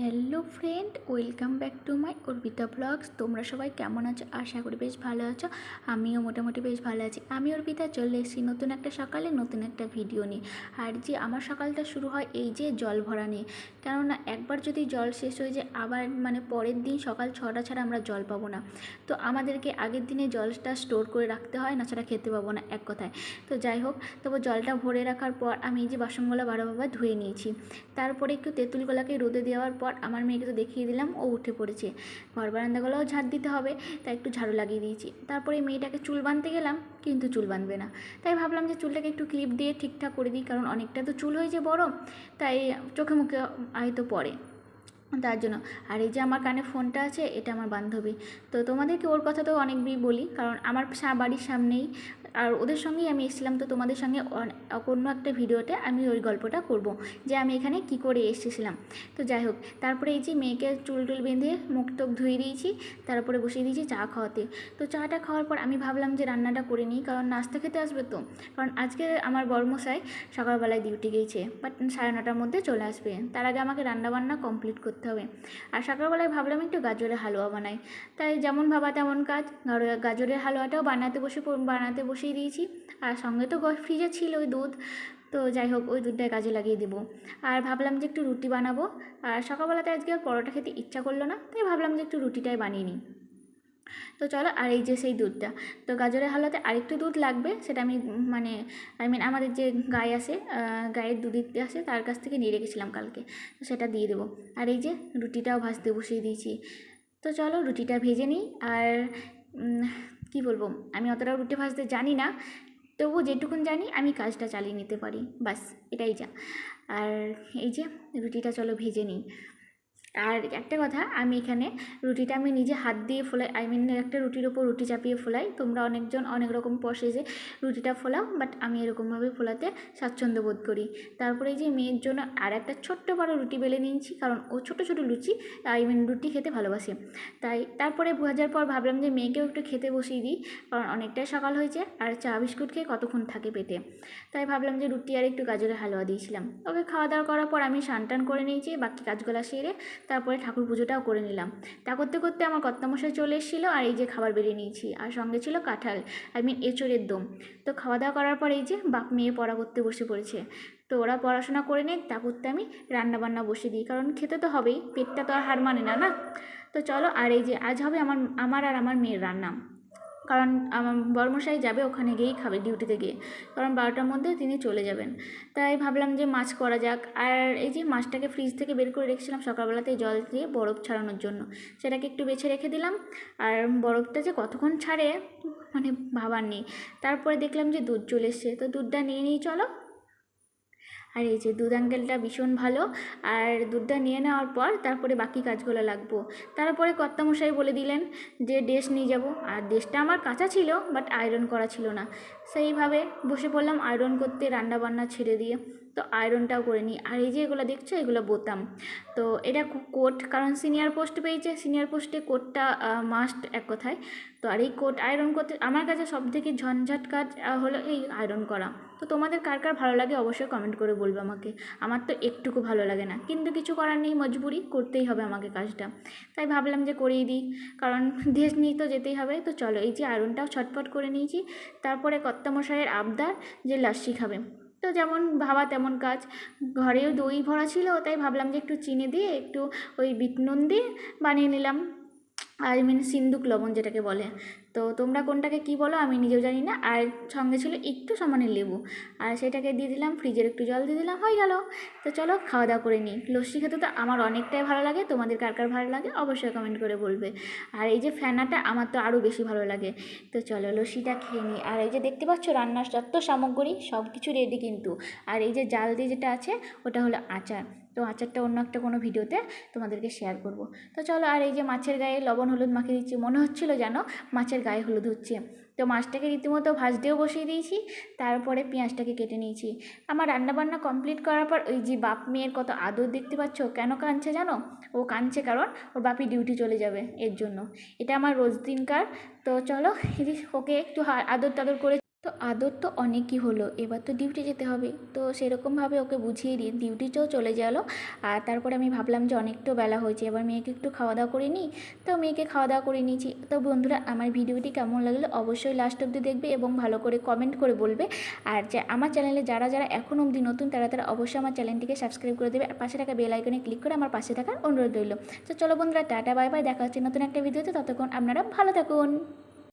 Hello friend, welcome back to my Arpita blogs. তোমরা সবাই কেমন আছো? আশা করি বেশ ভালো আছো। আমিও মোটামুটি বেশ ভালো আছি। আমি অর্পিতা, চলে এসেছি নতুন একটা সকালে নতুন একটা ভিডিও নিয়ে। আর যে আমার সকালটা শুরু হয় এই যে জল ভরা নিয়ে। কেননা একবার যদি জল শেষ হয়ে যায়, আবার মানে পরের দিন সকাল ছটা ছাড়া আমরা জল পাবো না। তো আমাদেরকে আগের দিনে জলটা স্টোর করে রাখতে হয়, না ছাড়া খেতে পাবো না, এক কথায়। তো যাই হোক, তবু জলটা ভরে রাখার পর আমি এই যে বাসনগুলো বারোভাবে ধুয়ে নিয়েছি। তারপরে একটু তেঁতুল গলাকে রোদে দেওয়ার পর আমার মেয়েকে তো দেখিয়ে দিলাম, ও উঠে পড়েছে। ঘর বারান্দাগুলোও ঝাড় দিতে হবে, তাই একটু ঝাড়ু লাগিয়ে দিয়েছি। তারপরে মেয়েটাকে চুল বাঁধতে গেলাম, কিন্তু চুল বাঁধবে না। তাই ভাবলাম যে চুলটাকে একটু ক্লিপ দিয়ে ঠিকঠাক করে দিই, কারণ অনেকটা তো চুল হয়েছে বড়, তাই চোখে মুখে হয়তো পড়ে। তার জন্য, আর এই যে আমার কানে ফোনটা আছে, এটা আমার বান্ধবী। তো তোমাদেরকে ওর কথা তো অনেকই বলি, কারণ আমার বাড়ির সামনেই আর ওদের সঙ্গেই আমি এসেছিলাম তো তোমাদের সঙ্গে অন- অন্য একটা ভিডিওতে আমি ওই গল্পটা করব যে আমি এখানে কি করে এসেছিলাম। তো যাই হোক, তারপরে এই যে মেয়েকে চুল টুল বেঁধে মুখ টুক ধুয়ে দিয়েছি, তারপরে বসিয়ে দিয়েছি চা খাওয়াতে। তো চাটা খাওয়ার পর আমি ভাবলাম যে রান্নাটা করে নিই, কারণ নাস্তা খেতে আসবে তো। কারণ আজকে আমার বর্মশাই সকালবেলায় ডিউটি গিয়েছে, বাট সাড়ে নটার মধ্যে চলে আসবে। তার আগে আমাকে রান্নাবান্না কমপ্লিট করতে হবে। আর সকালবেলায় ভাবলাম একটু গাজরের হালুয়া বানাই। তাই যেমন ভাবা তেমন কাজ গাজরের হালুয়াটাও বানাতে বসে, বানাতে বসিয়ে দিয়েছি। আর সঙ্গে তো ফ্রিজে ছিল ওই দুধ। তো যাই হোক ওই দুধটাই কাজে লাগিয়ে দেবো। আর ভাবলাম যে একটু রুটি বানাবো। আর সকালবেলাতে আজকে আর পরোটা খেতে ইচ্ছা করল না তাই ভাবলাম যে একটু রুটিটাই বানিয়ে নিই। তো চলো আর এই যে সেই দুধটা। তো গাজরের হালুয়াতে আরেকটু দুধ লাগবে সেটা আমি মানে আই মিন আমাদের যে গায়ে আহ, গায়ের দুধ দিতে আসে তার কাছ থেকে নিয়ে রেখেছিলাম কালকে। তো সেটা দিয়ে দেবো। আর এই যে রুটিটাও ভাজতে বসিয়ে দিয়েছি। তো চলো রুটিটা ভেজে নিই। আর কি বলব, আমি অতটাও রুটি ভাজতে জানি না তবু যেটুকুন জানি আমি কাজটা চালিয়ে নিতে পারি বাস এটাই যা। আর এই যে রুটিটা চলো ভেজে নিই। আর একটা কথা, আমি এখানে রুটিটা আমি নিজে হাত দিয়ে ফোলাই আই মিন একটা রুটির ওপর রুটি চাপিয়ে ফোলাই। তোমরা অনেকজন অনেক রকম প্রসেসে রুটিটা ফোলাও বাট আমি এরকমভাবে ফোলাতে স্বাচ্ছন্দ্য বোধ করি। তারপরে যে মেয়ের জন্য আর একটা ছোট্ট বড় রুটি বেলে নিয়েছি, কারণ ও ছোটো ছোটো লুচি আই মিন রুটি খেতে ভালোবাসে। তাই তারপরে ভাজার পর ভাবলাম যে মেয়েকেও একটু খেতে বসিয়ে দিই, কারণ অনেকটাই সকাল হয়েছে আর চা বিস্কুট খেয়ে কতক্ষণ থাকে পেটে। তাই ভাবলাম যে রুটি আর একটু গাজরের হালুয়া দিয়েছিলাম। ওকে খাওয়া দাওয়া করার পর আমি স্নান টান করে নিয়েছি, বাকি কাজগুলো সেরে তারপরে ঠাকুর পুজোটাও করে নিলাম। তা করতে করতে আমার কর্তামশাই চলে এসেছিল আর এই যে খাবার বেরিয়ে নিয়েছি। আর সঙ্গে ছিল কাঁঠাল, আই মিন এঁচড়ের দম। তো খাওয়া দাওয়া করার পর এই যে বাপ মেয়ে পড়া করতে বসে পড়েছে। তো ওরা পড়াশোনা করে নেয় তা করতে আমি রান্নাবান্না বসে দিই। কারণ খেতে তো হবেই, পেটটা তো আর হার মানে না না? তো চলো, আর এই যে আজ হবে আমার আমার আর আমার মেয়ের রান্না। কারণ আমার বর্মশাই যাবে ওখানে গিয়েই খাবে ডিউটিতে গিয়ে। কারণ বারোটার মধ্যে তিনি চলে যাবেন। তাই ভাবলাম যে মাছ করা যাক। আর এই যে মাছটাকে ফ্রিজ থেকে বের করে রেখেছিলাম সকালবেলাতে জল দিয়ে বরফ ছাড়ানোর জন্য। সেটাকে একটু বেছে রেখে দিলাম। আর বরফটা যে কতক্ষণ ছাড়ে মানে ভাবার নেই। তারপরে দেখলাম যে দুধ চলে এসছে। তো দুধটা নিয়ে নিয়েই চলো। আর এই যে দুধ আঙ্গেলটা ভীষণ ভালো, আর দুধটা নিয়ে নেওয়ার পর তারপরে বাকি কাজগুলো লাগবো। তারপরে কর্তামশাই বলে দিলেন যে ড্রেস নিয়ে যাব। আর ড্রেসটা আমার কাঁচা ছিল বাট আয়রন করা ছিল না। সেইভাবে বসে পড়লাম আয়রন করতে রান্না বান্না ছেড়ে দিয়ে। তো আয়রনটাও করে নিই। আর এই যে এগুলো দেখছ, এগুলো বোতাম। তো এটা কোট কারণ সিনিয়র পোস্ট পেয়েছে সিনিয়র পোস্টে কোটটা মাস্ট এক কথায়। তো আর এই কোট আয়রন করতে, আমার কাছে সব থেকে ঝঞ্ঝাট কাজ হলো এই আয়রন করা। তো তোমাদের কার কার ভালো লাগে অবশ্যই কমেন্ট করে বলবে আমাকে। আমার তো একটুকু ভালো লাগে না। কিন্তু কিছু করার নেই, মজবুরি করতেই হবে আমাকে কাজটা। তাই ভাবলাম যে করেই দিই, কারণ দেশ নিয়ে তো যেতেই হবে। তো চলো, এই যে আয়রনটাও ছটফট করে নিয়েছি। তারপরে কর্তামশাইয়ের আবদার যে লাস্সি খাবে। তো যেমন ভাবা তেমন কাজ। ঘরেও দই ভরা ছিল, তাই ভাবলাম যে একটু চিনি দিয়ে একটু ওই বিট নুন দিয়ে বানিয়ে নিলাম। আই মিন সিন্দুক লবণ যেটাকে বলে। তো তোমরা কোনটাকে কি বলো আমি নিজেও জানি না। আর সঙ্গে ছিল একটু সমানে লেবু। আর সেটাকে দিয়ে দিলাম, ফ্রিজের একটু জল দিয়ে দিলাম, হয়ে গেল। তো চলো খাওয়া দাওয়া করে নিই। লস্যি খেতে তো আমার অনেকটাই ভালো লাগে। তোমাদের কার কার ভালো লাগে অবশ্যই কমেন্ট করে বলবে। আর এই যে ফ্যানাটা আমার তো আরও বেশি ভালো লাগে। তো চলো লস্যিটা খেয়ে নিই। আর এই যে দেখতে পাচ্ছ রান্নার যত সামগ্রী সব কিছু রেডি কিন্তু। আর এই যে জাল দিয়ে যেটা আছে, ওটা হলো আচার। তো আচারটা, অন্য একটা কোনো ভিডিওতে তোমাদেরকে শেয়ার করব। তো চলো, আর এই যে মাছের গায়ে লবণ হলুদ মাখিয়ে দিচ্ছি, মনে হচ্ছিল যেন মাছের গায়ে হলুদ হচ্ছে। তো মাছটাকে রীতিমতো ভাজতেও বসিয়ে দিয়েছি, তারপরে পেঁয়াজটাকে কেটে নিয়েছি। আমার রান্নাবান্না কমপ্লিট করার পর ওই যে বাপ মেয়ের কত আদর দেখতে পাচ্ছ, কেন কাঁদছে জানো? ও কাঁদছে কারণ ওর বাপি ডিউটি চলে যাবে এর জন্য। এটা আমার রোজ দিনকার। তো চলো ওকে একটু আদর টাদর করে তো আদর তো অনেকই হলো, এবার তো ডিউটি যেতে হবে। তো সেরকমভাবে ওকে বুঝিয়ে দিয়ে ডিউটিতেও চলে গেল। আর তারপরে আমি ভাবলাম যে অনেকটা বেলা হয়েছে, এবার মেয়েকে একটু খাওয়া দাওয়া করে নিই। তো মেয়েকে খাওয়া দাওয়া করে নিয়েছি। তো বন্ধুরা, আমার ভিডিওটি কেমন লাগল অবশ্যই লাস্ট অবধি দেখবে এবং ভালো করে কমেন্ট করে বলবে। আর যে আমার চ্যানেলে যারা যারা এখন অবধি নতুন, তারা তারা অবশ্যই আমার চ্যানেলটিকে সাবস্ক্রাইব করে দেবে। আর পাশে থাকা বেল আইকনে ক্লিক করে আমার পাশে থাকার অনুরোধ রইল। তো চলো বন্ধুরা, টাটা বাই বাই দেখা হচ্ছে নতুন একটা ভিডিওতে। ততক্ষণ আপনারা ভালো থাকুন।